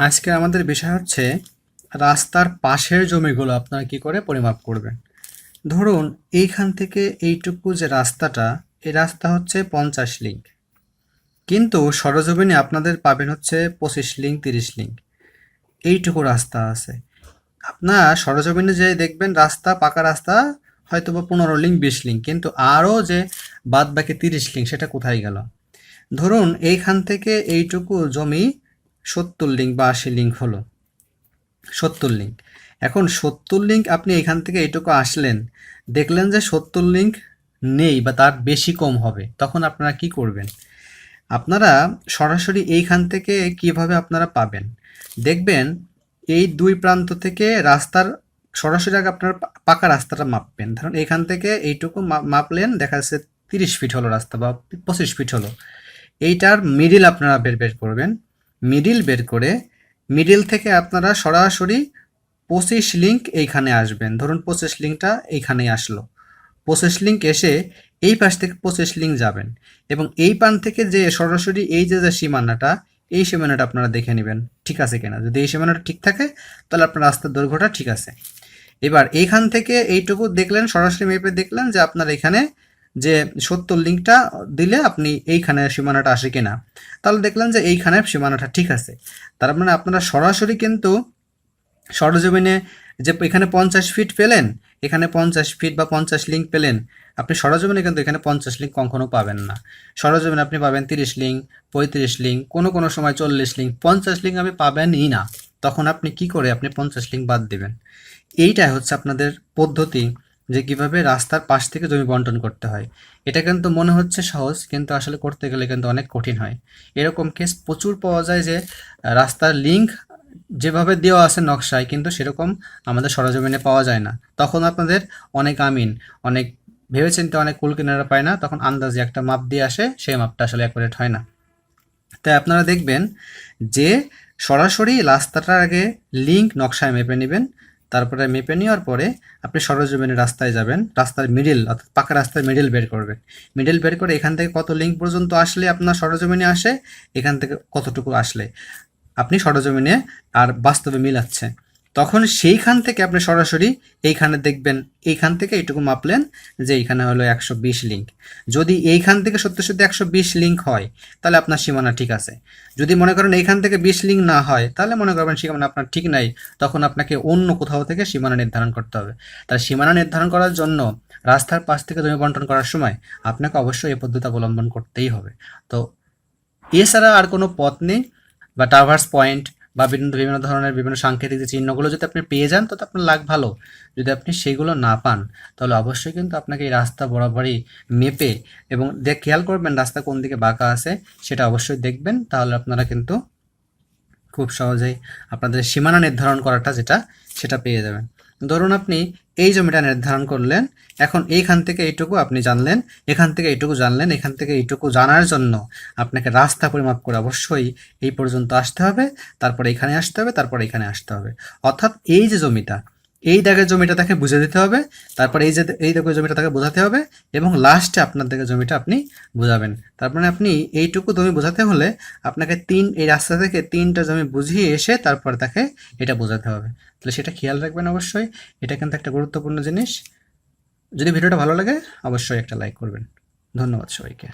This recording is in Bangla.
আজকে আমাদের বিষয় হচ্ছে রাস্তার পাশের জমিগুলো আপনারা কি করে পরিমাপ করবেন? ধরুন, এইখান থেকে এইটুকু যে রাস্তাটা, এই রাস্তা হচ্ছে পঞ্চাশ লিঙ্ক কিন্তু সরজমিনে আপনাদের পাবেন হচ্ছে পঁচিশ লিঙ্ক তিরিশ লিঙ্ক এইটুকু রাস্তা আছে। আপনার সরজমিনে যে দেখবেন রাস্তা, পাকা রাস্তা হয়তো বা পনেরো লিঙ্ক বিশ লিঙ্ক কিন্তু আরও যে বাদ বাকি তিরিশ লিঙ্ক সেটা কোথায় গেল? ধরুন, এইখান থেকে এইটুকু জমি সত্তর লিঙ্ক বা আশি লিঙ্ক হলো। সত্তর লিঙ্ক এখন সত্তর লিঙ্ক আপনি এখান থেকে এইটুকু আসলেন, দেখলেন যে সত্তর লিঙ্ক নেই বা তার বেশি কম হবে, তখন আপনারা কি করবেন? আপনারা সরাসরি এইখান থেকে কীভাবে আপনারা পাবেন? দেখবেন এই দুই প্রান্ত থেকে রাস্তার, সরাসরি আগে আপনার পাকা রাস্তাটা মাপবেন। ধরুন এখান থেকে এইটুকু মাপলেন, দেখা যাচ্ছে তিরিশ ফিট হলো রাস্তা বা পঁচিশ ফিট হলো। এইটার মিডিল আপনারা বের বের করবেন। মিডিল বের করে মিডিল থেকে আপনারা সরাসরি পঁচিশ লিঙ্ক এইখানে আসবেন। ধরুন পঁচিশ লিঙ্কটা এইখানেই আসলো। পঁচিশ লিঙ্ক এসে এই পাশ থেকে পঁচিশ লিঙ্ক যাবেন এবং এই পান থেকে যে সরাসরি এই যে যে সীমানাটা, এই সীমানাটা আপনারা দেখে নেবেন। ঠিক আছে কিনা? যদি এই সীমানাটা ঠিক থাকে, তাহলে আপনার রাস্তার দৈর্ঘ্যটা ঠিক আছে। এবার এইখান থেকে এইটুকু দেখলেন, সরাসরি মেপে দেখলেন যে আপনার এখানে যে সত্তর লিঙ্কটা দিলে আপনি এইখানে সীমানাটা আসে কিনা। তাহলে দেখলেন যে এইখানে সীমানাটা ঠিক আছে। তার মানে আপনারা সরাসরি কিন্তু সরজমিনে যে এখানে পঞ্চাশ ফিট পেলেন, এখানে পঞ্চাশ ফিট বা পঞ্চাশ লিঙ্ক পেলেন, আপনি সরজমিনে কিন্তু এখানে পঞ্চাশ লিঙ্ক কখনও পাবেন না। সরজমিনে আপনি পাবেন তিরিশ লিঙ্ক পঁয়ত্রিশ লিঙ্ক কোনো কোনো সময় চল্লিশ লিঙ্ক পঞ্চাশ লিঙ্ক আপনি পাবেনই না। তখন আপনি কি করে আপনি পঞ্চাশ লিঙ্ক বাদ দিবেন? এইটাই হচ্ছে আপনাদের পদ্ধতি। যে কীভাবে রাস্তার পাশ থেকে জমি বন্টন করতে হয়। এটা কিন্তু মনে হচ্ছে সহজ, কিন্তু আসলে করতে গেলে কিন্তু অনেক কঠিন হয়। এরকম কেস প্রচুর পাওয়া যায় যে, রাস্তার লিঙ্ক যেভাবে দেওয়া আছে নকশায়, কিন্তু সেরকম আমাদের সরজমিনে পাওয়া যায় না। তখন আপনাদের অনেক আমিন, অনেক ভেবেচিন্তে অনেক কুল কিনারা পায় না, তখন আন্দাজে একটা মাপ দিয়ে আসে, সেই মাপটা আসলে অ্যাকুরেট হয় না। তাই আপনারা দেখবেন যে সরাসরি রাস্তাটার আগে লিঙ্ক নকশায় মেপে নেবেন তারপরে মেপে নেওয়ার পরে আপনি সরজমিনের রাস্তায় যাবেন, রাস্তার মিডিল অর্থাৎ পাকা রাস্তার মিডিল বের করবেন। মিডিল বের করে এখান থেকে কত লিঙ্ক পর্যন্ত আসলে আপনার সরজমিনে আসে? এখান থেকে কতটুকু আসলে? আপনি সরজমিনে আর বাস্তবে মিলাচ্ছে তখন সেইখান থেকে আপনি সরাসরি এইখানে দেখবেন, এইখান থেকে এইটুকু মাপলেন যে এইখানে হলো একশো বিশ লিঙ্ক যদি এইখান থেকে সত্যি সত্যি একশো বিশ লিঙ্ক হয়, তাহলে আপনার সীমানা ঠিক আছে। যদি মনে করেন এইখান থেকে বিশ লিঙ্ক না হয়, তাহলে মনে করবেন সীমানা আপনার ঠিক নাই, তখন আপনাকে অন্য কোথাও থেকে সীমানা নির্ধারণ করতে হবে। তাই সীমানা নির্ধারণ করার জন্য রাস্তার পাশ থেকে জমি বন্টন করার সময় আপনাকে অবশ্যই এই পদ্ধতি অবলম্বন করতেই হবে। তো এছাড়া আর কোনো পথ নেই বা টাভার্স পয়েন্ট বা বিভিন্ন বিভিন্ন ধরনের বিভিন্ন সাংকেতিক যে চিহ্নগুলো যদি আপনি পেয়ে যান তো আপনার লাগ ভালো। যদি আপনি সেগুলো না পান, তাহলে অবশ্যই কিন্তু আপনাকে এই রাস্তা বরাবরই মেপে এবং দেখ, খেয়াল করবেন রাস্তা কোন দিকে বাঁকা আছে, সেটা অবশ্যই দেখবেন। তাহলে আপনারা কিন্তু খুব সহজেই আপনাদের সীমানা নির্ধারণ করাটা যেটা, সেটা পেয়ে যাবেন। ধরুন আপনি এই জমিটা নির্ধারণ করলেন, এখন এইখান থেকে এইটুকু আপনি জানলেন, এখান থেকে এইটুকু জানলেন, এখান থেকে এইটুকু জানার জন্য আপনাকে রাস্তা পরিমাপ করে অবশ্যই এই পর্যন্ত আসতে হবে, তারপর এখানে আসতে হবে, তারপর এখানে আসতে হবে। অর্থাৎ এই যে জমিটা এই দাগের জমিটা তাকে বুঝে দিতে হবে। তারপর এই যে এই দাগের জমিটা তাকে বোঝাতে হবে এবং লাস্টে আপনার দাগের জমিটা আপনি বোঝাবেন। তারপরে আপনি এইটুকু জমি বোঝাতে হলে আপনাকে তিন, এই রাস্তা থেকে তিনটা জমি বুঝিয়ে এসে তারপর তাকে এটা বোঝাতে হবে। তাহলে সেটা খেয়াল রাখবেন অবশ্যই। এটা কিন্তু একটা গুরুত্বপূর্ণ জিনিস। যদি ভিডিওটা ভালো লাগে, অবশ্যই একটা লাইক করবেন। ধন্যবাদ সবাইকে।